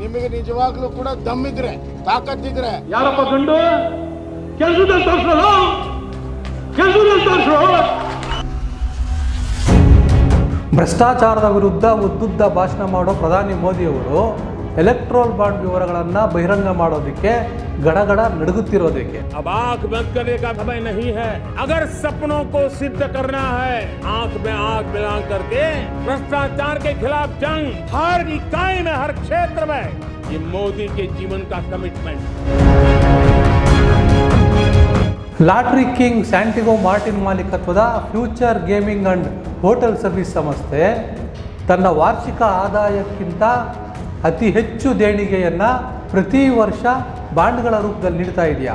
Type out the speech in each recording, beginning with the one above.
ನಿಮಗೆ ನಿಜವಾಗ್ಲೂ ಕೂಡ ದಮ್ಮಿದ್ರೆ ತಾಕತ್ತಿದ್ರೆ. ಯಾರಪ್ಪ ಗಂಡು? ಕೆಲಸದಲ್ಲಿ ತೋರಿಸಲ್ಲ ಕೆಲಸದಲ್ಲಿ ತೋರಿಸೋ ಭ್ರಷ್ಟಾಚಾರದ ವಿರುದ್ಧ ಉದ್ದುದ್ದ ಭಾಷಣ ಮಾಡೋ ಪ್ರಧಾನಿ ಮೋದಿಯವರು ಎಲೆಕ್ಟ್ರೋಲ್ ಬಾಂಡ್ ವಿವರಗಳನ್ನು ಬಹಿರಂಗ ಮಾಡೋದಕ್ಕೆ ಗಡಗಡ ನಡುಗುತ್ತಿರೋದಕ್ಕೆ अब आंख बंद करने का समय नहीं है अगर सपनों को सिद्ध करना है आंख में आंख मिला करके भ्रष्टाचार के खिलाफ जंग हर इकाई में हर क्षेत्र में ये मोदी के जीवन का commitment lottery king Santiago Martin ಮಾಲೀಕತ್ವದ future gaming and hotel service ಸಂಸ್ಥೆ ತನ್ನ ವಾರ್ಷಿಕ ಆದಾಯಕ್ಕಿಂತ ಅತಿ ಹೆಚ್ಚು ದೇಣಿಗೆಯನ್ನು ಪ್ರತಿ ವರ್ಷ ಬಾಂಡ್ಗಳ ರೂಪದಲ್ಲಿ ನೀಡ್ತಾ ಇದೆಯಾ?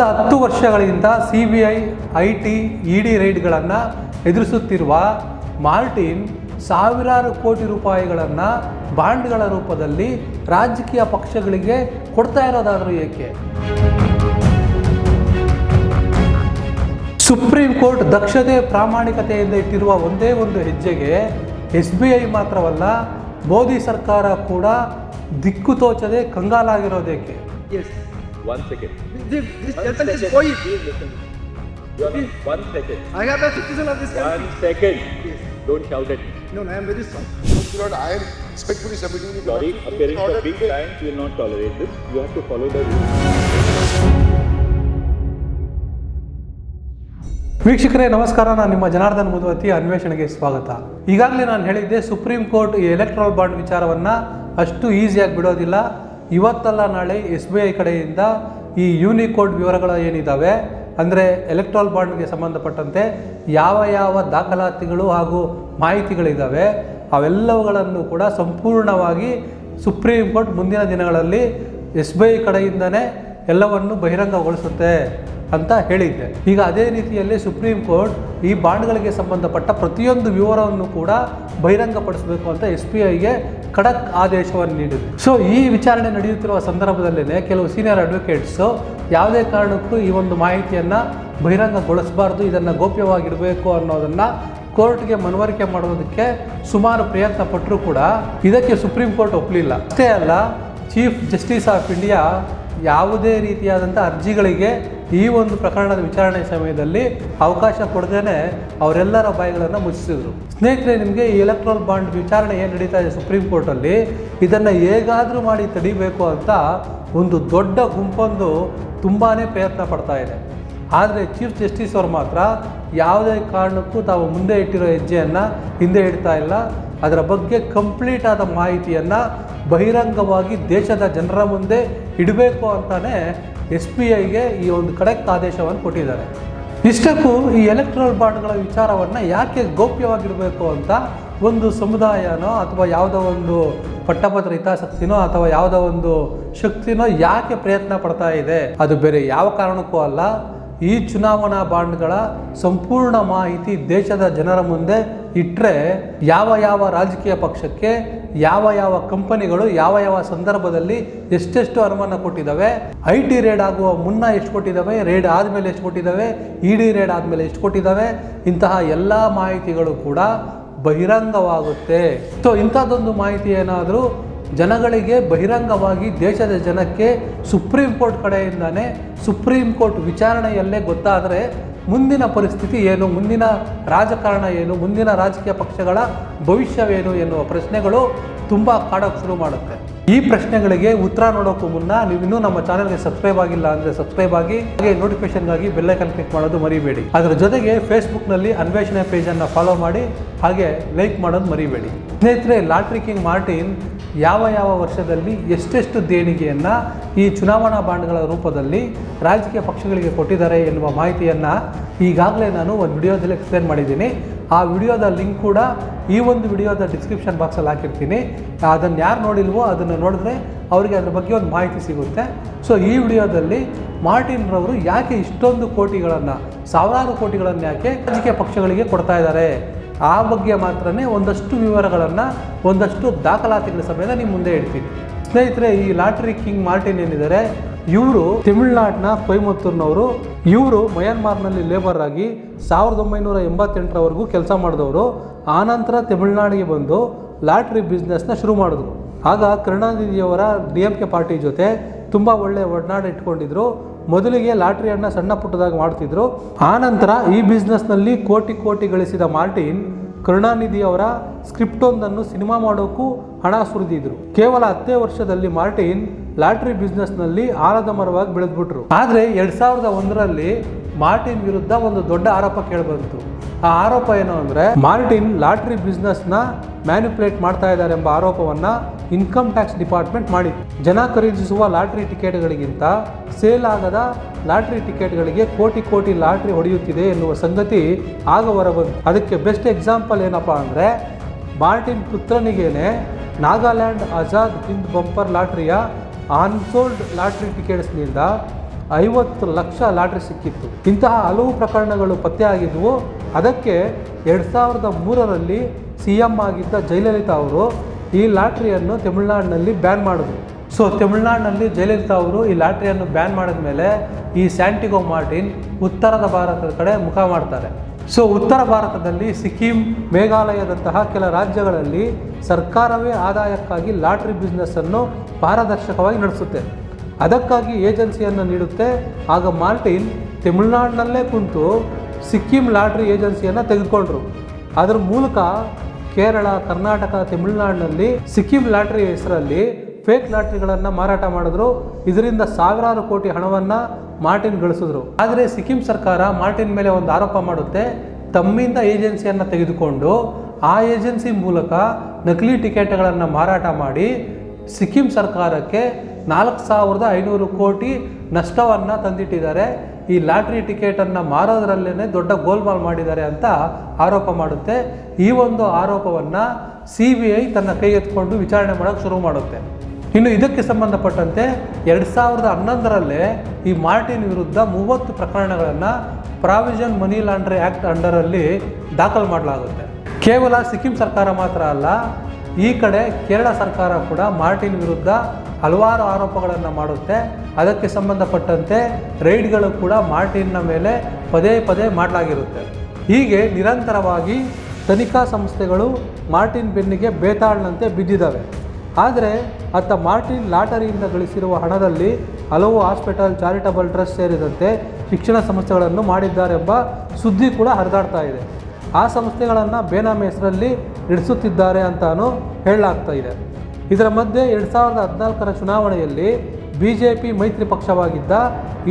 ಹತ್ತು ವರ್ಷಗಳಿಂದ C B I I T, E D ರೈಡ್ಗಳನ್ನು ಎದುರಿಸುತ್ತಿರುವ ಮಾರ್ಟಿನ್ ಸಾವಿರಾರು ಕೋಟಿ ರೂಪಾಯಿಗಳನ್ನು ಬಾಂಡ್ಗಳ ರೂಪದಲ್ಲಿ ರಾಜಕೀಯ ಪಕ್ಷಗಳಿಗೆ ಕೊಡ್ತಾ ಇರೋದಾದರೂ ಏಕೆ? ಸುಪ್ರೀಂ ಕೋರ್ಟ್ ದಕ್ಷತೆ ಪ್ರಾಮಾಣಿಕತೆಯಿಂದ ಇಟ್ಟಿರುವ ಒಂದೇ ಒಂದು ಹೆಜ್ಜೆಗೆ ಎಸ್ ಬಿ ಐ ಮಾತ್ರವಲ್ಲ ಮೋದಿ ಸರ್ಕಾರ ಕೂಡ ದಿಕ್ಕು ತೋಚದೆ ಕಂಗಾಲಾಗಿರೋದೇಕೆ One second. This, this gentleman is going. Please listen. You are not, one second. I am a citizen of this One country. second. Don't shout at me. No, no, I am very sorry. Lord, I am respectfully submitting the Sorry, appearance of big to- will not tolerate this. You have to follow the rules. ವೀಕ್ಷಕರೇ, ನಮಸ್ಕಾರ. ನಾನು ನಿಮ್ಮ ಜನಾರ್ದನ್ ಮುದುವತಿ. ಅನ್ವೇಷಣೆಗೆ ಸ್ವಾಗತ. ಈಗಾಗಲೇ ನಾನು ಹೇಳಿದ್ದೆ, supreme court ಈ electoral bond ವಿಚಾರವನ್ನು ಅಷ್ಟು ಈಸಿಯಾಗಿ ಬಿಡೋದಿಲ್ಲ. ಇವತ್ತಲ್ಲ ನಾಳೆ ಎಸ್ ಬಿ ಐ ಕಡೆಯಿಂದ ಈ ಯೂನಿಕೋಡ್ ವಿವರಗಳು ಏನಿದ್ದಾವೆ ಅಂದರೆ ಎಲೆಕ್ಟ್ರಾಲ್ ಬಾಂಡ್ಗೆ ಸಂಬಂಧಪಟ್ಟಂತೆ ಯಾವ ಯಾವ ದಾಖಲಾತಿಗಳು ಹಾಗೂ ಮಾಹಿತಿಗಳಿದ್ದಾವೆ ಅವೆಲ್ಲವುಗಳನ್ನು ಕೂಡ ಸಂಪೂರ್ಣವಾಗಿ ಸುಪ್ರೀಂ ಕೋರ್ಟ್ ಮುಂದಿನ ದಿನಗಳಲ್ಲಿ ಎಸ್ ಬಿ ಐ ಕಡೆಯಿಂದನೇ ಎಲ್ಲವನ್ನು ಬಹಿರಂಗಗೊಳಿಸುತ್ತೆ. ಅಂತ ಹೇಳಿದ್ದೆ. ಈಗ ಅದೇ ರೀತಿಯಲ್ಲಿ ಸುಪ್ರೀಂ ಕೋರ್ಟ್ ಈ ಬಾಂಡ್ಗಳಿಗೆ ಸಂಬಂಧಪಟ್ಟ ಪ್ರತಿಯೊಂದು ವಿವರವನ್ನು ಕೂಡ ಬಹಿರಂಗಪಡಿಸಬೇಕು ಅಂತ ಎಸ್ ಪಿ ಐಗೆ ಖಡಕ್ ಆದೇಶವನ್ನು ನೀಡಿದೆ. ಸೊ ಈ ವಿಚಾರಣೆ ನಡೆಯುತ್ತಿರುವ ಸಂದರ್ಭದಲ್ಲೇ ಕೆಲವು ಸೀನಿಯರ್ ಅಡ್ವೊಕೇಟ್ಸು ಯಾವುದೇ ಕಾರಣಕ್ಕೂ ಈ ಒಂದು ಮಾಹಿತಿಯನ್ನು ಬಹಿರಂಗಗೊಳಿಸಬಾರ್ದು, ಇದನ್ನು ಗೋಪ್ಯವಾಗಿಡಬೇಕು ಅನ್ನೋದನ್ನು ಕೋರ್ಟ್ಗೆ ಮನವರಿಕೆ ಮಾಡೋದಕ್ಕೆ ಸುಮಾರು ಪ್ರಯತ್ನ ಪಟ್ಟರೂ ಕೂಡ ಇದಕ್ಕೆ ಸುಪ್ರೀಂ ಕೋರ್ಟ್ ಒಪ್ಪಲಿಲ್ಲ. ಅಷ್ಟೇ ಅಲ್ಲ ಚೀಫ್ ಜಸ್ಟಿಸ್ ಆಫ್ ಇಂಡಿಯಾ ಯಾವುದೇ ರೀತಿಯಾದಂಥ ಅರ್ಜಿಗಳಿಗೆ ಈ ಒಂದು ಪ್ರಕರಣದ ವಿಚಾರಣೆ ಸಮಯದಲ್ಲಿ ಅವಕಾಶ ಕೊಡದೇನೆ ಅವರೆಲ್ಲರ ಬಾಯಿಗಳನ್ನು ಮುಚ್ಚಿಸಿದರು. ಸ್ನೇಹಿತರೆ, ನಿಮಗೆ ಈ ಎಲೆಕ್ಟ್ರಲ್ ಬಾಂಡ್ ವಿಚಾರಣೆ ಏನು ನಡೀತಾ ಇದೆ ಸುಪ್ರೀಂ ಕೋರ್ಟಲ್ಲಿ ಇದನ್ನು ಹೇಗಾದರೂ ಮಾಡಿ ತಡಿಬೇಕು ಅಂತ ಒಂದು ದೊಡ್ಡ ಗುಂಪೊಂದು ತುಂಬಾ ಪ್ರಯತ್ನ ಪಡ್ತಾ ಇದೆ. ಆದರೆ ಚೀಫ್ ಜಸ್ಟಿಸ್ ಅವರು ಮಾತ್ರ ಯಾವುದೇ ಕಾರಣಕ್ಕೂ ತಾವು ಮುಂದೆ ಇಟ್ಟಿರೋ ಹೆಜ್ಜೆಯನ್ನು ಹಿಂದೆ ಇಡ್ತಾ ಇಲ್ಲ. ಅದರ ಬಗ್ಗೆ ಕಂಪ್ಲೀಟ್ ಆದ ಮಾಹಿತಿಯನ್ನು ಬಹಿರಂಗವಾಗಿ ದೇಶದ ಜನರ ಮುಂದೆ ಇಡಬೇಕು ಅಂತಲೇ ಎಸ್ ಪಿ ಐಗೆ ಈ ಒಂದು ಕಡೆಕ್ಟ್ ಆದೇಶವನ್ನು ಕೊಟ್ಟಿದ್ದಾರೆ. ಇಷ್ಟಕ್ಕೂ ಈ ಎಲೆಕ್ಟ್ರಲ್ ಬಾಂಡ್ಗಳ ವಿಚಾರವನ್ನು ಯಾಕೆ ಗೌಪ್ಯವಾಗಿಡಬೇಕು ಅಂತ ಒಂದು ಸಮುದಾಯನೋ ಅಥವಾ ಯಾವುದೋ ಒಂದು ಪಟ್ಟಭದ್ರ ಹಿತಾಸಕ್ತಿನೋ ಅಥವಾ ಯಾವುದೋ ಒಂದು ಶಕ್ತಿನೋ ಯಾಕೆ ಪ್ರಯತ್ನ ಪಡ್ತಾ ಇದೆ? ಅದು ಬೇರೆ ಯಾವ ಕಾರಣಕ್ಕೂ ಅಲ್ಲ. ಈ ಚುನಾವಣಾ ಬಾಂಡ್ಗಳ ಸಂಪೂರ್ಣ ಮಾಹಿತಿ ದೇಶದ ಜನರ ಮುಂದೆ ಇಟ್ಟರೆ ಯಾವ ಯಾವ ರಾಜಕೀಯ ಪಕ್ಷಕ್ಕೆ, ಯಾವ ಯಾವ ಕಂಪನಿಗಳು, ಯಾವ ಯಾವ ಸಂದರ್ಭದಲ್ಲಿ ಎಷ್ಟೆಷ್ಟು ಅನುಮಾನ ಕೊಟ್ಟಿದ್ದಾವೆ, ಐ ಟಿ ರೇಡ್ ಆಗುವ ಮುನ್ನ ಎಷ್ಟು ಕೊಟ್ಟಿದ್ದಾವೆ, ರೇಡ್ ಆದಮೇಲೆ ಎಷ್ಟು ಕೊಟ್ಟಿದ್ದಾವೆ, ಇ ಡಿ ರೇಡ್ ಆದಮೇಲೆ ಎಷ್ಟು ಕೊಟ್ಟಿದ್ದಾವೆ, ಇಂತಹ ಎಲ್ಲ ಮಾಹಿತಿಗಳು ಕೂಡ ಬಹಿರಂಗವಾಗುತ್ತೆ. ಸೊ ಇಂಥದ್ದೊಂದು ಮಾಹಿತಿ ಏನಾದರೂ ಜನಗಳಿಗೆ ಬಹಿರಂಗವಾಗಿ ದೇಶದ ಜನಕ್ಕೆ ಸುಪ್ರೀಂ ಕೋರ್ಟ್ ಕಡೆಯಿಂದನೇ ಸುಪ್ರೀಂ ಕೋರ್ಟ್ ವಿಚಾರಣೆಯಲ್ಲೇ ಗೊತ್ತಾದರೆ ಮುಂದಿನ ಪರಿಸ್ಥಿತಿ ಏನು, ಮುಂದಿನ ರಾಜಕಾರಣ ಏನು, ಮುಂದಿನ ರಾಜಕೀಯ ಪಕ್ಷಗಳ ಭವಿಷ್ಯವೇನು ಎನ್ನುವ ಪ್ರಶ್ನೆಗಳು ತುಂಬ ಕಾಡೋಕ್ಕೆ ಶುರು ಮಾಡುತ್ತೆ. ಈ ಪ್ರಶ್ನೆಗಳಿಗೆ ಉತ್ತರ ನೋಡೋಕ್ಕೂ ಮುನ್ನ ನೀವು ಇನ್ನೂ ನಮ್ಮ ಚಾನಲ್ಗೆ ಸಬ್ಸ್ಕ್ರೈಬ್ ಆಗಿಲ್ಲ ಅಂದರೆ ಸಬ್ಸ್ಕ್ರೈಬ್ ಆಗಿ, ಹಾಗೆ ನೋಟಿಫಿಕೇಶನ್ಗಾಗಿ ಬೆಲ್ಲೈಕನ್ ಕ್ಲಿಕ್ ಮಾಡೋದು ಮರಿಬೇಡಿ. ಅದರ ಜೊತೆಗೆ ಫೇಸ್ಬುಕ್ನಲ್ಲಿ ಅನ್ವೇಷಣೆ ಪೇಜನ್ನು ಫಾಲೋ ಮಾಡಿ, ಹಾಗೆ ಲೈಕ್ ಮಾಡೋದು ಮರಿಬೇಡಿ. ಸ್ನೇಹಿತರೆ ಲಾಟ್ರಿ ಕಿಂಗ್ ಮಾರ್ಟಿನ್ ಯಾವ ಯಾವ ವರ್ಷದಲ್ಲಿ ಎಷ್ಟೆಷ್ಟು ದೇಣಿಗೆಯನ್ನು ಈ ಚುನಾವಣಾ ಬಾಂಡ್ಗಳ ರೂಪದಲ್ಲಿ ರಾಜಕೀಯ ಪಕ್ಷಗಳಿಗೆ ಕೊಟ್ಟಿದ್ದಾರೆ ಎನ್ನುವ ಮಾಹಿತಿಯನ್ನು ಈಗಾಗಲೇ ನಾನು ಒಂದು ವಿಡಿಯೋದಲ್ಲಿ ಎಕ್ಸ್ಪ್ಲೇನ್ ಮಾಡಿದ್ದೀನಿ. ಆ ವಿಡಿಯೋದ ಲಿಂಕ್ ಕೂಡ ಈ ಒಂದು ವಿಡಿಯೋದ ಡಿಸ್ಕ್ರಿಪ್ಷನ್ ಬಾಕ್ಸಲ್ಲಿ ಹಾಕಿರ್ತೀನಿ. ಅದನ್ನು ಯಾರು ನೋಡಿಲ್ವೋ ಅದನ್ನು ನೋಡಿದ್ರೆ ಅವರಿಗೆ ಅದ್ರ ಬಗ್ಗೆ ಒಂದು ಮಾಹಿತಿ ಸಿಗುತ್ತೆ. ಸೊ ಈ ವಿಡಿಯೋದಲ್ಲಿ ಮಾರ್ಟಿನ್ ರವರು ಯಾಕೆ ಇಷ್ಟೊಂದು ಕೋಟಿಗಳನ್ನು, ಸಾವಿರಾರು ಕೋಟಿಗಳನ್ನು ಯಾಕೆ ರಾಜಕೀಯ ಪಕ್ಷಗಳಿಗೆ ಕೊಡ್ತಾ ಇದ್ದಾರೆ? ಆ ಬಗ್ಗೆ ಮಾತ್ರನೇ ಒಂದಷ್ಟು ವಿವರಗಳನ್ನು, ಒಂದಷ್ಟು ದಾಖಲಾತಿಗಳ ಸಮೇತ ನಿಮ್ಮ ಮುಂದೆ ಇಡ್ತೀನಿ. ಸ್ನೇಹಿತರೆ, ಈ ಲಾಟ್ರಿ ಕಿಂಗ್ ಮಾರ್ಟಿನ್ ಏನಿದ್ದಾರೆ? ಇವರು ತಮಿಳುನಾಡಿನ ಕೊಯಮತ್ತೂರಿನವರು. ಇವರು ಮಯನ್ಮಾರ್ನಲ್ಲಿ ಲೇಬರ್ ಆಗಿ ಸಾವಿರದ ಒಂಬೈನೂರ ಎಂಬತ್ತೆಂಟರವರೆಗೂ ಕೆಲಸ ಮಾಡಿದವರು. ಆನಂತರ ತಮಿಳುನಾಡಿಗೆ ಬಂದು ಲಾಟ್ರಿ ಬಿಸ್ನೆಸ್ನ ಶುರು ಮಾಡಿದ್ರು. ಆಗ ಕರುಣಾನಿಧಿಯವರ ಡಿ ಎಂ ಕೆ ಪಾರ್ಟಿ ಜೊತೆ ತುಂಬ ಒಳ್ಳೆಯ ಒಡನಾಟ ಇಟ್ಕೊಂಡಿದ್ರು. ಮೊದಲಿಗೆ ಲಾಟ್ರಿಯನ್ನು ಸಣ್ಣ ಪುಟ್ಟದಾಗಿ ಮಾಡ್ತಿದ್ರು. ಆನಂತರ ಈ ಬಿಸ್ನೆಸ್ನಲ್ಲಿ ಕೋಟಿ ಕೋಟಿ ಗಳಿಸಿದ ಮಾರ್ಟಿನ್ ಕರುಣಾನಿಧಿಯವರ ಸ್ಕ್ರಿಪ್ಟೊಂದನ್ನು ಸಿನಿಮಾ ಮಾಡೋಕ್ಕೂ ಹಣ ಸುರಿದಿದ್ರು. ಕೇವಲ ಹತ್ತೇ ವರ್ಷದಲ್ಲಿ ಮಾರ್ಟಿನ್ ಲಾಟ್ರಿ ಬಿಸ್ನೆಸ್ನಲ್ಲಿ ಆಲದ ಮರವಾಗಿ ಬೆಳೆದ್ಬಿಟ್ರು. ಆದರೆ ಎರಡು ಸಾವಿರದ ಒಂದರಲ್ಲಿ ಮಾರ್ಟಿನ್ ವಿರುದ್ಧ ಒಂದು ದೊಡ್ಡ ಆರೋಪ ಕೇಳಿಬಂತು. ಆ ಆರೋಪ ಏನು ಅಂದರೆ, ಮಾರ್ಟಿನ್ ಲಾಟ್ರಿ ಬಿಸ್ನೆಸ್ನ ಮ್ಯಾನಿಪುಲೇಟ್ ಮಾಡ್ತಾ ಇದ್ದಾರೆ ಎಂಬ ಆರೋಪವನ್ನು ಇನ್ಕಮ್ ಟ್ಯಾಕ್ಸ್ ಡಿಪಾರ್ಟ್ಮೆಂಟ್ ಮಾಡಿತ್ತು. ಜನ ಖರೀದಿಸುವ ಲಾಟ್ರಿ ಟಿಕೆಟ್ಗಳಿಗಿಂತ ಸೇಲ್ ಆಗದ ಲಾಟ್ರಿ ಟಿಕೆಟ್ಗಳಿಗೆ ಕೋಟಿ ಕೋಟಿ ಲಾಟ್ರಿ ಹೊಡೆಯುತ್ತಿದೆ ಎನ್ನುವ ಸಂಗತಿ ಆಗ ಹೊರಬಂತು. ಅದಕ್ಕೆ ಬೆಸ್ಟ್ ಎಕ್ಸಾಂಪಲ್ ಏನಪ್ಪ ಅಂದರೆ, ಮಾರ್ಟಿನ್ ಪುತ್ರನಿಗೇನೆ ನಾಗಾಲ್ಯಾಂಡ್ ಆಜಾದ್ ಹಿಂದ್ ಬಂಪರ್ ಲಾಟ್ರಿಯ ಆನ್ಸೋಲ್ಡ್ ಲಾಟ್ರಿ ಟಿಕೆಟ್ಸ್ನಿಂದ ಐವತ್ತು ಲಕ್ಷ ಲಾಟ್ರಿ ಸಿಕ್ಕಿತ್ತು. ಇಂತಹ ಹಲವು ಪ್ರಕರಣಗಳು ಪತ್ತೆಯಾಗಿದ್ವು ಅದಕ್ಕೆ ಎರಡು ಸಾವಿರದ ಮೂರರಲ್ಲಿ ಸಿ ಎಂ ಆಗಿದ್ದ ಜಯಲಲಿತಾ ಅವರು ಈ ಲಾಟ್ರಿಯನ್ನು ತಮಿಳುನಾಡಿನಲ್ಲಿ ಬ್ಯಾನ್ ಮಾಡಿದ್ರು. ಸೊ ತಮಿಳುನಾಡಿನಲ್ಲಿ ಜಯಲಲಿತಾ ಅವರು ಈ ಲಾಟ್ರಿಯನ್ನು ಬ್ಯಾನ್ ಮಾಡಿದ ಮೇಲೆ ಈ ಸ್ಯಾಂಟಿಗೋ ಮಾರ್ಟಿನ್ ಉತ್ತರದ ಭಾರತದ ಕಡೆ ಮುಖ ಮಾಡ್ತಾರೆ. ಸೊ ಉತ್ತರ ಭಾರತದಲ್ಲಿ ಸಿಕ್ಕಿಂ, ಮೇಘಾಲಯದಂತಹ ಕೆಲ ರಾಜ್ಯಗಳಲ್ಲಿ ಸರ್ಕಾರವೇ ಆದಾಯಕ್ಕಾಗಿ ಲಾಟ್ರಿ ಬಿಸ್ನೆಸ್ಸನ್ನು ಪಾರದರ್ಶಕವಾಗಿ ನಡೆಸುತ್ತೆ. ಅದಕ್ಕಾಗಿ ಏಜೆನ್ಸಿಯನ್ನು ನೀಡುತ್ತೆ. ಆಗ ಮಾರ್ಟಿನ್ ತಮಿಳುನಾಡಿನಲ್ಲೇ ಕುಂತು ಸಿಕ್ಕಿಂ ಲಾಟ್ರಿ ಏಜೆನ್ಸಿಯನ್ನು ತೆಗೆದುಕೊಂಡ್ರು. ಅದರ ಮೂಲಕ ಕೇರಳ, ಕರ್ನಾಟಕ, ತಮಿಳುನಾಡಿನಲ್ಲಿ ಸಿಕ್ಕಿಂ ಲಾಟ್ರಿ ಹೆಸರಲ್ಲಿ ಫೇಕ್ ಲಾಟ್ರಿಗಳನ್ನು ಮಾರಾಟ ಮಾಡಿದ್ರು. ಇದರಿಂದ ಸಾವಿರಾರು ಕೋಟಿ ಹಣವನ್ನು ಮಾರ್ಟಿನ್ ಗಳಿಸಿದ್ರು. ಆದರೆ ಸಿಕ್ಕಿಂ ಸರ್ಕಾರ ಮಾರ್ಟಿನ್ ಮೇಲೆ ಒಂದು ಆರೋಪ ಮಾಡುತ್ತೆ. ತಮ್ಮಿಂದ ಏಜೆನ್ಸಿಯನ್ನು ತೆಗೆದುಕೊಂಡು ಆ ಏಜೆನ್ಸಿ ಮೂಲಕ ನಕಲಿ ಟಿಕೆಟ್ಗಳನ್ನು ಮಾರಾಟ ಮಾಡಿ ಸಿಕ್ಕಿಂ ಸರ್ಕಾರಕ್ಕೆ ನಾಲ್ಕು ಸಾವಿರದ ಐನೂರು ಕೋಟಿ ನಷ್ಟವನ್ನು ತಂದಿಟ್ಟಿದ್ದಾರೆ. ಈ ಲಾಟ್ರಿ ಟಿಕೆಟನ್ನು ಮಾರೋದ್ರಲ್ಲೇ ದೊಡ್ಡ ಗೋಲ್ಮಾಲ್ ಮಾಡಿದ್ದಾರೆ ಅಂತ ಆರೋಪ ಮಾಡುತ್ತೆ. ಈ ಒಂದು ಆರೋಪವನ್ನು ಸಿ ಬಿ ಐ ತನ್ನ ಕೈ ಎತ್ಕೊಂಡು ವಿಚಾರಣೆ ಮಾಡೋಕ್ಕೆ ಶುರು ಮಾಡುತ್ತೆ. ಇನ್ನು ಇದಕ್ಕೆ ಸಂಬಂಧಪಟ್ಟಂತೆ ಎರಡು ಸಾವಿರದ ಹನ್ನೊಂದರಲ್ಲೇ ಈ ಮಾರ್ಟಿನ್ ವಿರುದ್ಧ ಮೂವತ್ತು ಪ್ರಕರಣಗಳನ್ನು ಪ್ರಾವಿಷನ್ ಮನಿ ಲಾಂಡ್ರಿ ಆ್ಯಕ್ಟ್ ಅಂಡರಲ್ಲಿ ದಾಖಲು ಮಾಡಲಾಗುತ್ತೆ. ಕೇವಲ ಸಿಕ್ಕಿಂ ಸರ್ಕಾರ ಮಾತ್ರ ಅಲ್ಲ, ಈ ಕಡೆ ಕೇರಳ ಸರ್ಕಾರ ಕೂಡ ಮಾರ್ಟಿನ್ ವಿರುದ್ಧ ಹಲವಾರು ಆರೋಪಗಳನ್ನು ಮಾಡುತ್ತೆ. ಅದಕ್ಕೆ ಸಂಬಂಧಪಟ್ಟಂತೆ ರೈಡ್ಗಳು ಕೂಡ ಮಾರ್ಟಿನ್ನ ಮೇಲೆ ಪದೇ ಪದೇ ಮಾಡಲಾಗಿರುತ್ತೆ. ಹೀಗೆ ನಿರಂತರವಾಗಿ ತನಿಖಾ ಸಂಸ್ಥೆಗಳು ಮಾರ್ಟಿನ್ ಬೆನ್ನಿಗೆ ಬೇತಾಳ್ನಂತೆ ಬಿದ್ದಿದ್ದಾವೆ. ಆದರೆ ಅತ್ತ ಮಾರ್ಟಿನ್ ಲಾಟರಿಯಿಂದ ಗಳಿಸಿರುವ ಹಣದಲ್ಲಿ ಹಲವು ಹಾಸ್ಪಿಟಲ್ ಚಾರಿಟಬಲ್ ಟ್ರಸ್ಟ್ ಸೇರಿದಂತೆ ಶಿಕ್ಷಣ ಸಂಸ್ಥೆಗಳನ್ನು ಮಾಡಿದ್ದಾರೆಂಬ ಸುದ್ದಿ ಕೂಡ ಹರಿದಾಡ್ತಾ ಇದೆ. ಆ ಸಂಸ್ಥೆಗಳನ್ನು ಬೇನಾಮಿ ಹೆಸರಲ್ಲಿ ನಡೆಸುತ್ತಿದ್ದಾರೆ ಅಂತಾನು ಹೇಳಲಾಗ್ತಾ ಇದೆ. ಇದರ ಮಧ್ಯೆ ಎರಡು ಸಾವಿರದ ಹದಿನಾಲ್ಕರ ಚುನಾವಣೆಯಲ್ಲಿ ಬಿಜೆಪಿ ಮೈತ್ರಿ ಪಕ್ಷವಾಗಿದ್ದ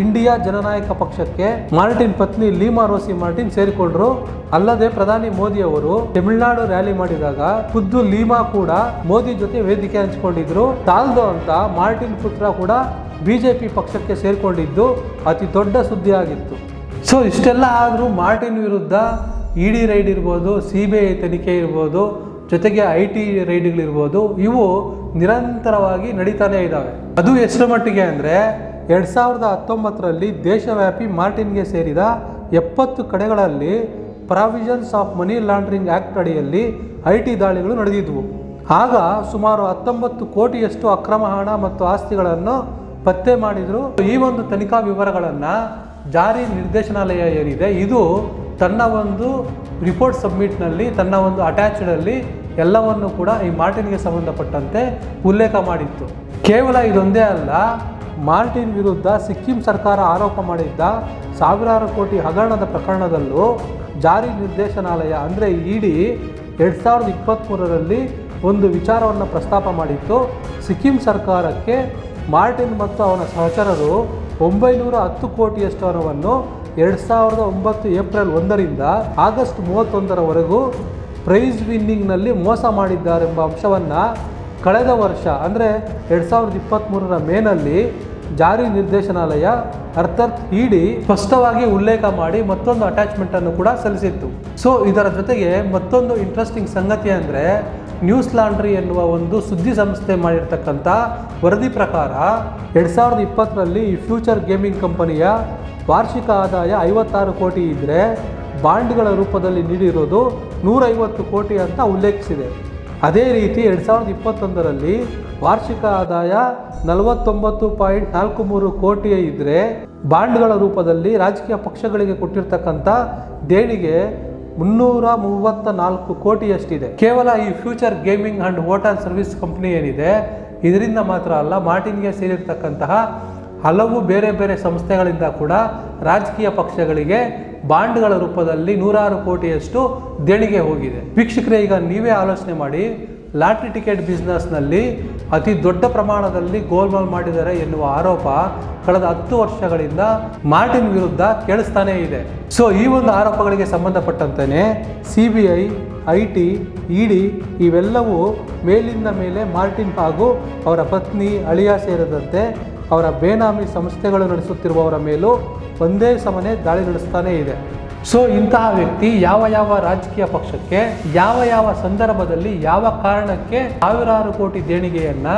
ಇಂಡಿಯಾ ಜನನಾಯಕ ಪಕ್ಷಕ್ಕೆ ಮಾರ್ಟಿನ್ ಪತ್ನಿ ಲೀಮಾ ರೋಸಿ ಮಾರ್ಟಿನ್ ಸೇರಿಕೊಂಡ್ರು. ಅಲ್ಲದೆ ಪ್ರಧಾನಿ ಮೋದಿ ಅವರು ತಮಿಳುನಾಡು ರ್ಯಾಲಿ ಮಾಡಿದಾಗ ಖುದ್ದು ಲೀಮಾ ಕೂಡ ಮೋದಿ ಜೊತೆ ವೇದಿಕೆ ಹಂಚಿಕೊಂಡಿದ್ರು. ತಾಲ್ದು ಅಂತ ಮಾರ್ಟಿನ್ ಪುತ್ರ ಕೂಡ ಬಿಜೆಪಿ ಪಕ್ಷಕ್ಕೆ ಸೇರಿಕೊಂಡಿದ್ದು ಅತಿ ದೊಡ್ಡ ಸುದ್ದಿ ಆಗಿತ್ತು ಸೊ ಇಷ್ಟೆಲ್ಲ ಆದರೂ ಮಾರ್ಟಿನ್ ವಿರುದ್ಧ ಇ ಡಿ ರೈಡ್ ಇರ್ಬೋದು, ಸಿ ಬಿ ಐ ತನಿಖೆ ಇರ್ಬೋದು ಜೊತೆಗೆ ಐ ಟಿ ರೈಡ್ಗಳಿರ್ಬೋದು, ಇವು ನಿರಂತರವಾಗಿ ನಡೀತಾನೇ ಇದ್ದಾವೆ ಅದು ಎಷ್ಟರ ಮಟ್ಟಿಗೆ ಅಂದರೆ, ಎರಡು ಸಾವಿರದ ಹತ್ತೊಂಬತ್ತರಲ್ಲಿ ದೇಶವ್ಯಾಪಿ ಮಾರ್ಟಿನ್ಗೆ ಸೇರಿದ ಎಪ್ಪತ್ತು ಕಡೆಗಳಲ್ಲಿ provisions of money laundering act ಅಡಿಯಲ್ಲಿ ಐ ಟಿ ದಾಳಿಗಳು ನಡೆದಿದ್ವು. ಆಗ ಸುಮಾರು ಹತ್ತೊಂಬತ್ತು ಕೋಟಿಯಷ್ಟು ಅಕ್ರಮ ಹಣ ಮತ್ತು ಆಸ್ತಿಗಳನ್ನು ಪತ್ತೆ ಮಾಡಿದರು. ಈ ಒಂದು ತನಿಖಾ ವಿವರಗಳನ್ನು ಜಾರಿ ನಿರ್ದೇಶನಾಲಯ ಏನಿದೆ, ಇದು ತನ್ನ ಒಂದು ರಿಪೋರ್ಟ್ ಸಬ್ಮಿಟ್ನಲ್ಲಿ ತನ್ನ ಒಂದು ಅಟ್ಯಾಚ್ಡಲ್ಲಿ ಎಲ್ಲವನ್ನು ಕೂಡ ಈ ಮಾರ್ಟಿನ್ಗೆ ಸಂಬಂಧಪಟ್ಟಂತೆ ಉಲ್ಲೇಖ ಮಾಡಿತ್ತು. ಕೇವಲ ಇದೊಂದೇ ಅಲ್ಲ, ಮಾರ್ಟಿನ್ ವಿರುದ್ಧ ಸಿಕ್ಕಿಂ ಸರ್ಕಾರ ಆರೋಪ ಮಾಡಿದ್ದ ಸಾವಿರಾರು ಕೋಟಿ ಹಗರಣದ ಪ್ರಕರಣದಲ್ಲೂ ಜಾರಿ ನಿರ್ದೇಶನಾಲಯ, ಅಂದರೆ ಇಡಿ ಎರಡು ಸಾವಿರದ ಇಪ್ಪತ್ತ್ಮೂರರಲ್ಲಿ ಒಂದು ವಿಚಾರವನ್ನು ಪ್ರಸ್ತಾಪ ಮಾಡಿತ್ತು. ಸಿಕ್ಕಿಂ ಸರ್ಕಾರಕ್ಕೆ ಮಾರ್ಟಿನ್ ಮತ್ತು ಅವನ ಸಹಚರರು ಒಂಬೈನೂರ ಹತ್ತು ಕೋಟಿಯಷ್ಟು ಹಣವನ್ನು ಎರಡು ಸಾವಿರದ ಒಂಬತ್ತು ಏಪ್ರಿಲ್ ಒಂದರಿಂದ ಆಗಸ್ಟ್ ಮೂವತ್ತೊಂದರವರೆಗೂ ಪ್ರೈಸ್ ವಿನ್ನಿಂಗ್ನಲ್ಲಿ ಮೋಸ ಮಾಡಿದ್ದಾರೆಂಬ ಅಂಶವನ್ನು ಕಳೆದ ವರ್ಷ, ಅಂದರೆ ಎರಡು ಸಾವಿರದ ಇಪ್ಪತ್ತ್ಮೂರರ ಮೇನಲ್ಲಿ ಜಾರಿ ನಿರ್ದೇಶನಾಲಯ ಅರ್ಥಾತ್ ಇಡಿ ಸ್ಪಷ್ಟವಾಗಿ ಉಲ್ಲೇಖ ಮಾಡಿ ಮತ್ತೊಂದು ಅಟ್ಯಾಚ್ಮೆಂಟನ್ನು ಕೂಡ ಸಲ್ಲಿಸಿತ್ತು. ಸೊ ಇದರ ಜೊತೆಗೆ ಮತ್ತೊಂದು ಇಂಟ್ರೆಸ್ಟಿಂಗ್ ಸಂಗತಿ ಅಂದರೆ ನ್ಯೂಸ್ ಲಾಂಡ್ರಿ ಎನ್ನುವ ಒಂದು ಸುದ್ದಿ ಸಂಸ್ಥೆ ಮಾಡಿರ್ತಕ್ಕಂಥ ವರದಿ ಪ್ರಕಾರ ಎರಡು ಸಾವಿರದ ಇಪ್ಪತ್ತರಲ್ಲಿ ಈ ಫ್ಯೂಚರ್ ಗೇಮಿಂಗ್ ಕಂಪನಿಯ ವಾರ್ಷಿಕ ಆದಾಯ ಐವತ್ತಾರು ಕೋಟಿ ಇದ್ದರೆ ಬಾಂಡ್ಗಳ ರೂಪದಲ್ಲಿ ನೀಡಿರೋದು ನೂರೈವತ್ತು ಕೋಟಿ ಅಂತ ಉಲ್ಲೇಖಿಸಿದೆ. ಅದೇ ರೀತಿ ಎರಡು ಸಾವಿರದ ಇಪ್ಪತ್ತೊಂದರಲ್ಲಿ ವಾರ್ಷಿಕ ಆದಾಯ ನಲವತ್ತೊಂಬತ್ತು ಪಾಯಿಂಟ್ ನಾಲ್ಕು ಮೂರು ಕೋಟಿ ಇದ್ದರೆ ಬಾಂಡ್ಗಳ ರೂಪದಲ್ಲಿ ರಾಜಕೀಯ ಪಕ್ಷಗಳಿಗೆ ಕೊಟ್ಟಿರ್ತಕ್ಕಂಥ ದೇಣಿಗೆ ಮುನ್ನೂರ ಮೂವತ್ತ ನಾಲ್ಕು ಕೋಟಿಯಷ್ಟಿದೆ. ಕೇವಲ ಈ future gaming and hotel service company ಏನಿದೆ, ಇದರಿಂದ ಮಾತ್ರ ಅಲ್ಲ, ಮಾರ್ಟಿನ್ಗೆ ಸೇರಿರ್ತಕ್ಕಂತಹ ಹಲವು ಬೇರೆ ಬೇರೆ ಸಂಸ್ಥೆಗಳಿಂದ ಕೂಡ ರಾಜಕೀಯ ಪಕ್ಷಗಳಿಗೆ ಬಾಂಡ್ಗಳ ರೂಪದಲ್ಲಿ ನೂರಾರು ಕೋಟಿಯಷ್ಟು ದೇಣಿಗೆ ಹೋಗಿದೆ. ವೀಕ್ಷಕರೇ, ಈಗ ನೀವೇ ಆಲೋಚನೆ ಮಾಡಿ, ಲಾಟ್ರಿ ಟಿಕೆಟ್ ಬಿಸ್ನೆಸ್ನಲ್ಲಿ ಅತಿ ದೊಡ್ಡ ಪ್ರಮಾಣದಲ್ಲಿ ಗೋಲ್ಮಾಲ್ ಮಾಡಿದ್ದಾರೆ ಎನ್ನುವ ಆರೋಪ ಕಳೆದ ಹತ್ತು ವರ್ಷಗಳಿಂದ ಮಾರ್ಟಿನ್ ವಿರುದ್ಧ ಕೇಳಿಸ್ತಾನೇ ಇದೆ. ಸೊ, ಈ ಒಂದು ಆರೋಪಗಳಿಗೆ ಸಂಬಂಧಪಟ್ಟಂತೆಯೇ C B I I T ED ಇವೆಲ್ಲವೂ ಮೇಲಿಂದ ಮೇಲೆ ಮಾರ್ಟಿನ್ ಹಾಗೂ ಅವರ ಪತ್ನಿ ಅಳಿಯ ಸೇರಿದಂತೆ ಅವರ ಬೇನಾಮಿ ಸಂಸ್ಥೆಗಳು ನಡೆಸುತ್ತಿರುವವರ ಮೇಲೂ ಒಂದೇ ಸಮನೆ ದಾಳಿ ನಡೆಸ್ತಾನೇ ಇದೆ. ಸೊ ಇಂತಹ ವ್ಯಕ್ತಿ ಯಾವ ಯಾವ ರಾಜಕೀಯ ಪಕ್ಷಕ್ಕೆ, ಯಾವ ಯಾವ ಸಂದರ್ಭದಲ್ಲಿ, ಯಾವ ಕಾರಣಕ್ಕೆ ಸಾವಿರಾರು ಕೋಟಿ ದೇಣಿಗೆಯನ್ನ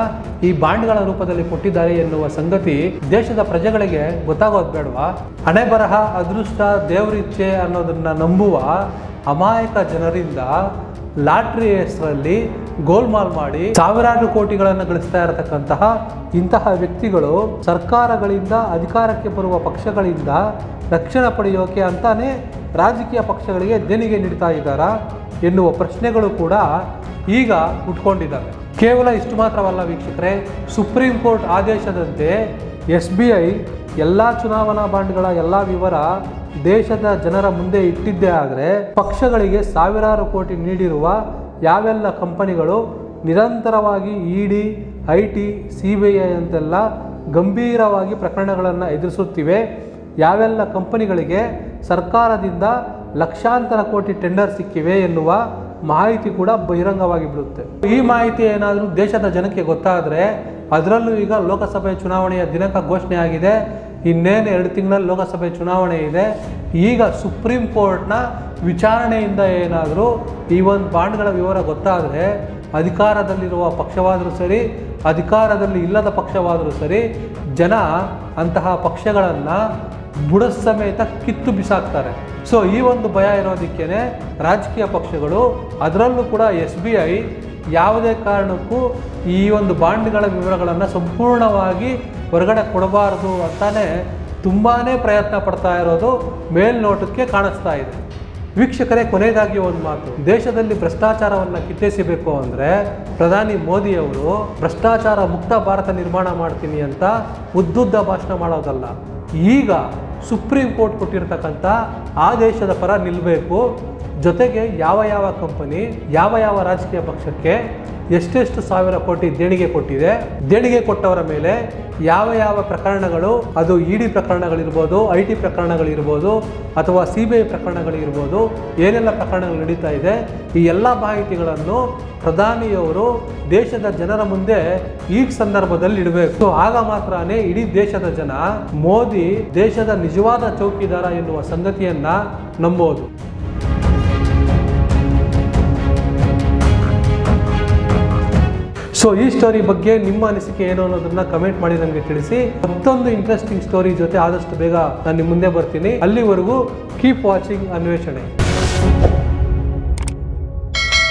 ಈ ಬಾಂಡ್ಗಳ ರೂಪದಲ್ಲಿ ಕೊಟ್ಟಿದ್ದಾರೆ ಎನ್ನುವ ಸಂಗತಿ ದೇಶದ ಪ್ರಜೆಗಳಿಗೆ ಗೊತ್ತಾಗೋದು ಬೇಡವಾ? ಹಣೆ ಬರಹ, ಅದೃಷ್ಟ, ದೇವರಿಚ್ಛೆ ಅನ್ನೋದನ್ನ ನಂಬುವ ಅಮಾಯಕ ಜನರಿಂದ ಲಾಟ್ರಿ ಹೆಸರಲ್ಲಿ ಗೋಲ್ಮಾಲ್ ಮಾಡಿ ಸಾವಿರಾರು ಕೋಟಿಗಳನ್ನು ಗಳಿಸ್ತಾ ಇರತಕ್ಕಂತಹ ಇಂತಹ ವ್ಯಕ್ತಿಗಳು ಸರ್ಕಾರಗಳಿಂದ, ಅಧಿಕಾರಕ್ಕೆ ಬರುವ ಪಕ್ಷಗಳಿಂದ ರಕ್ಷಣೆ ಪಡೆಯೋಕೆ ಅಂತಾನೆ ರಾಜಕೀಯ ಪಕ್ಷಗಳಿಗೆ ದೇಣಿಗೆ ನೀಡ್ತಾ ಇದ್ದಾರಾ ಎನ್ನುವ ಪ್ರಶ್ನೆಗಳು ಕೂಡ ಈಗ ಉಟ್ಕೊಂಡಿದ್ದಾವೆ. ಕೇವಲ ಇಷ್ಟು ಮಾತ್ರವಲ್ಲ ವೀಕ್ಷಕರೇ, ಸುಪ್ರೀಂ ಕೋರ್ಟ್ ಆದೇಶದಂತೆ ಎಸ್ ಬಿ ಐ ಎಲ್ಲ ಚುನಾವಣಾ ಬಾಂಡ್ಗಳ ಎಲ್ಲ ವಿವರ ದೇಶದ ಜನರ ಮುಂದೆ ಇಟ್ಟಿದ್ದೇ ಆದರೆ ಪಕ್ಷಗಳಿಗೆ ಸಾವಿರಾರು ಕೋಟಿ ನೀಡಿರುವ ಯಾವೆಲ್ಲ ಕಂಪನಿಗಳು ನಿರಂತರವಾಗಿ E D I T C B I ಅಂತೆಲ್ಲ ಗಂಭೀರವಾಗಿ ಪ್ರಕರಣಗಳನ್ನು ಎದುರಿಸುತ್ತಿವೆ, ಯಾವೆಲ್ಲ ಕಂಪನಿಗಳಿಗೆ ಸರ್ಕಾರದಿಂದ ಲಕ್ಷಾಂತರ ಕೋಟಿ ಟೆಂಡರ್ ಸಿಕ್ಕಿವೆ ಎನ್ನುವ ಮಾಹಿತಿ ಕೂಡ ಬಹಿರಂಗವಾಗಿ ಬಿಡುತ್ತೆ. ಈ ಮಾಹಿತಿ ಏನಾದರೂ ದೇಶದ ಜನಕ್ಕೆ ಗೊತ್ತಾದರೆ ಅದರಲ್ಲೂ ಈಗ ಲೋಕಸಭೆ ಚುನಾವಣೆಯ ದಿನಾಂಕ ಘೋಷಣೆ ಆಗಿದೆ. ಇನ್ನೇನು ಎರಡು ತಿಂಗಳಲ್ಲಿ ಲೋಕಸಭೆ ಚುನಾವಣೆ ಇದೆ. ಈಗ ಸುಪ್ರೀಂ ಕೋರ್ಟ್ನ ವಿಚಾರಣೆಯಿಂದ ಏನಾದರೂ ಈ ಒಂದು ಬಾಂಡ್ಗಳ ವಿವರ ಗೊತ್ತಾದರೆ ಅಧಿಕಾರದಲ್ಲಿರುವ ಪಕ್ಷವಾದರೂ ಸರಿ, ಅಧಿಕಾರದಲ್ಲಿ ಇಲ್ಲದ ಪಕ್ಷವಾದರೂ ಸರಿ, ಜನ ಅಂತಹ ಪಕ್ಷಗಳನ್ನು ಬುಡ ಸಮೇತ ಕಿತ್ತು ಬಿಸಾಕ್ತಾರೆ. ಸೊ ಈ ಒಂದು ಭಯ ಇರೋದಕ್ಕೇನೆ ರಾಜಕೀಯ ಪಕ್ಷಗಳು ಅದರಲ್ಲೂ ಕೂಡ ಎಸ್ ಬಿ ಐ ಯಾವುದೇ ಕಾರಣಕ್ಕೂ ಈ ಒಂದು ಬಾಂಡ್ಗಳ ವಿವರಗಳನ್ನು ಸಂಪೂರ್ಣವಾಗಿ ಹೊರಗಡೆ ಕೊಡಬಾರದು ಅಂತಲೇ ತುಂಬಾ ಪ್ರಯತ್ನ ಪಡ್ತಾ ಇರೋದು ಮೇಲ್ನೋಟಕ್ಕೆ ಕಾಣಿಸ್ತಾ ಇದೆ. ವೀಕ್ಷಕರೇ, ಕೊನೆಯದಾಗಿ ಒಂದು ಮಾತು. ದೇಶದಲ್ಲಿ ಭ್ರಷ್ಟಾಚಾರವನ್ನು ಕಿತ್ತೆಸಿಬೇಕು ಅಂದರೆ ಪ್ರಧಾನಿ ಮೋದಿಯವರು ಭ್ರಷ್ಟಾಚಾರ ಮುಕ್ತ ಭಾರತ ನಿರ್ಮಾಣ ಮಾಡ್ತೀನಿ ಅಂತ ಉದ್ದುದ್ದ ಭಾಷಣ ಮಾಡೋದಲ್ಲ. ಈಗ ಸುಪ್ರೀಂ ಕೋರ್ಟ್ ಕೊಟ್ಟಿರ್ತಕ್ಕಂಥ ಆದೇಶದ ಪರ ನಿಲ್ಲಬೇಕು ಜೊತೆಗೆ ಯಾವ ಯಾವ ಕಂಪನಿ ಯಾವ ಯಾವ ರಾಜಕೀಯ ಪಕ್ಷಕ್ಕೆ ಎಷ್ಟೆಷ್ಟು ಸಾವಿರ ಕೋಟಿ ದೇಣಿಗೆ ಕೊಟ್ಟಿದೆ, ದೇಣಿಗೆ ಕೊಟ್ಟವರ ಮೇಲೆ ಯಾವ ಯಾವ ಪ್ರಕರಣಗಳು, ಅದು ಇ ಡಿ ಪ್ರಕರಣಗಳಿರ್ಬೋದು ಐ ಟಿ ಪ್ರಕರಣಗಳಿರ್ಬೋದು, ಅಥವಾ ಸಿ ಬಿ ಐ ಪ್ರಕರಣಗಳಿರ್ಬೋದು, ಏನೆಲ್ಲ ಪ್ರಕರಣಗಳು ನಡೀತಾ ಇದೆ, ಈ ಎಲ್ಲ ಮಾಹಿತಿಗಳನ್ನು ಪ್ರಧಾನಿಯವರು ದೇಶದ ಜನರ ಮುಂದೆ ಈ ಸಂದರ್ಭದಲ್ಲಿ ಇಡಬೇಕು. ಆಗ ಮಾತ್ರನೇ ಇಡೀ ದೇಶದ ಜನ ಮೋದಿ ದೇಶದ ನಿಜವಾದ ಚೌಕಿದಾರ ಎನ್ನುವ ಸಂಗತಿಯನ್ನ ನಂಬೋದು. ಸೊ ಈ ಸ್ಟೋರಿ ಬಗ್ಗೆ ನಿಮ್ಮ ಅನಿಸಿಕೆ ಏನು ಅನ್ನೋದನ್ನ ಕಮೆಂಟ್ ಮಾಡಿ ನನಗೆ ತಿಳಿಸಿ. ಮತ್ತೊಂದು ಇಂಟ್ರೆಸ್ಟಿಂಗ್ ಸ್ಟೋರಿ ಜೊತೆ ಆದಷ್ಟು ಬೇಗ ನಾನು ನಿಮ್ಮ ಮುಂದೆ ಬರ್ತೀನಿ. ಅಲ್ಲಿವರೆಗೂ ಕೀಪ್ ವಾಚಿಂಗ್ ಅನ್ವೇಷಣೆ.